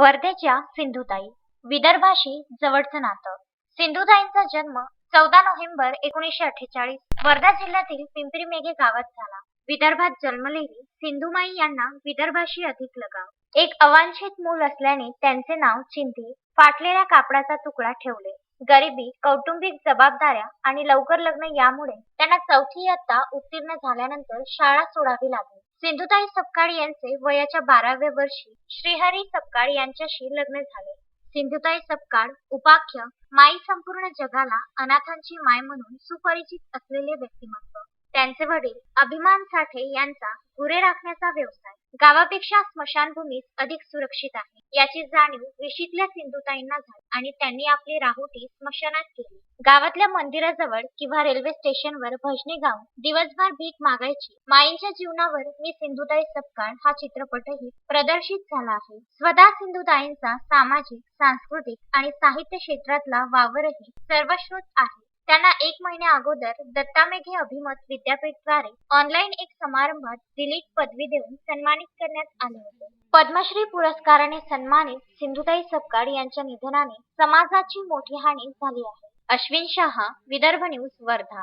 वर्धेच्या सिंधुताई विदर्भाशी जवळचं नातं. सिंधुताईंचा जन्म चौदा नोव्हेंबर एकोणीसशे अठ्ठेचाळीस वर्धा जिल्ह्यातील पिंपरी मेघे गावात झाला. विदर्भात जन्मलेली सिंधुमाई यांना विदर्भाशी अधिक लगाव. एक अवांछित मूल असल्याने त्यांचे नाव चिंधी फाटलेल्या कापडाचा तुकडा ठेवले. गरिबी कौटुंबिक जबाबदाऱ्या आणि लवकर लग्न यामुळे त्यांना चौथी इयत्ता उत्तीर्ण झाल्यानंतर शाळा सोडावी लागली. सिंधुताई सपकाळ यांचे वयाच्या बाराव्या वर्षी श्रीहरी सपकाळ यांच्याशी लग्न झाले. सिंधुताई सपकाळ उपाख्य माई संपूर्ण जगाला अनाथांची माय म्हणून सुपरिचित असलेले व्यक्तिमत्व. त्यांचे वडील अभिमान साठे यांचा गुरे राखण्याचा व्यवसाय. गावापेक्षा स्मशानभूमीत अधिक सुरक्षित आहे. याची जाणीव विशीतल्या सिंधुताईंना झाली. आणि त्यांनी आपली राहुटी स्मशानात केली. गावातल्या मंदिराजवळ किंवा रेल्वे स्टेशनवर भजनी गाऊन दिवसभर भीक मागायची माईंच्या जीवनावर मी सिंधुताई सपकाळ हा चित्रपटही प्रदर्शित झाला आहे. स्वतः सिंधुताईंचा सामाजिक सांस्कृतिक आणि साहित्य क्षेत्रातला वावरही सर्वश्रुत आहे. त्यांना एक महिन्या अगोदर दत्ता मेघे अभिमत विद्यापीठद्वारे ऑनलाईन एक समारंभात दिलीप पदवी देऊन सन्मानित करण्यात आले होते. पद्मश्री पुरस्काराने सन्मानित सिंधुताई सपकाळ यांच्या निधनाने समाजाची मोठी हानी झाली आहे. अश्विन शहा विदर्भ न्यूज वर्धा.